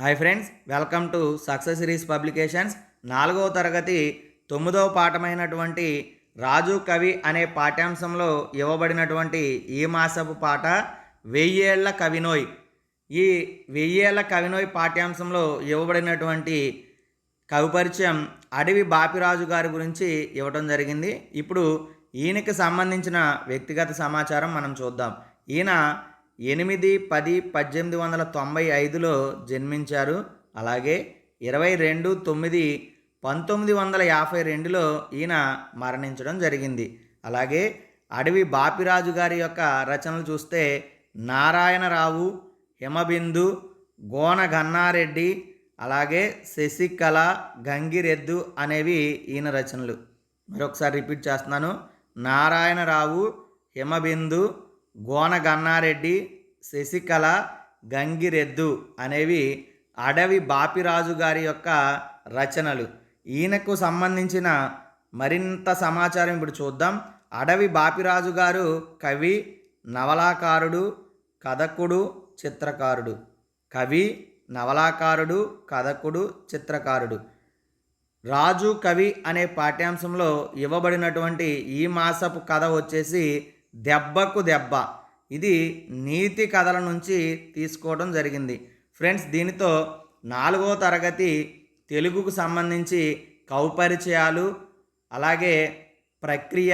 Hi friends welcome to success series publications. నాలుగవ తరగతి తొమ్మిదవ పాఠమైనటువంటి రాజు కవి అనే పాఠ్యాంశంలో ఇవ్వబడినటువంటి ఈ మాసపు పాట వెయ్యేళ్ళ కవినోయ్. ఈ వెయ్యేళ్ళ కవినోయ్ పాఠ్యాంశంలో ఇవ్వబడినటువంటి కవి పరిచయం అడవి బాపిరాజు గారి గురించి ఇవ్వడం జరిగింది. ఇప్పుడు ఈయనకి సంబంధించిన వ్యక్తిగత సమాచారం మనం చూద్దాం. ఈయన ఎనిమిది పది పద్దెనిమిది వందల తొంభై ఐదులో జన్మించారు. అలాగే ఇరవై రెండు తొమ్మిది పంతొమ్మిది వందల యాభై రెండులో ఈయన మరణించడం జరిగింది. అలాగే అడవి బాపిరాజు గారి యొక్క రచనలు చూస్తే నారాయణరావు హిమబిందు గోన గన్నారెడ్డి అలాగే శశికళ గంగిరెద్దు అనేవి ఈయన రచనలు. మరొకసారి రిపీట్ చేస్తున్నాను. నారాయణరావు హిమబిందు గోనగన్నారెడ్డి శశికళ గంగిరెద్దు అనేవి అడవి బాపిరాజు గారి యొక్క రచనలు. ఈయనకు సంబంధించిన మరింత సమాచారం ఇప్పుడు చూద్దాం. అడవి బాపిరాజు గారు కవి నవలాకారుడు కథకుడు చిత్రకారుడు. కవి నవలాకారుడు కథకుడు చిత్రకారుడు. రాజు కవి అనే పాఠ్యాంశంలో ఇవ్వబడినటువంటి ఈ మాసపు కథ వచ్చేసి దెబ్బకు దెబ్బ. ఇది నీతి కథల నుంచి తీసుకోవడం జరిగింది. ఫ్రెండ్స్ దీనితో నాలుగో తరగతి తెలుగుకు సంబంధించి కౌపరిచయాలు అలాగే ప్రక్రియ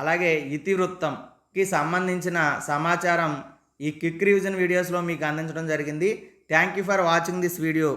అలాగే ఇతివృత్తంకి సంబంధించిన సమాచారం ఈ క్విక్ రివిజన్ వీడియోస్లో మీకు అందించడం జరిగింది. Thank you for watching this video.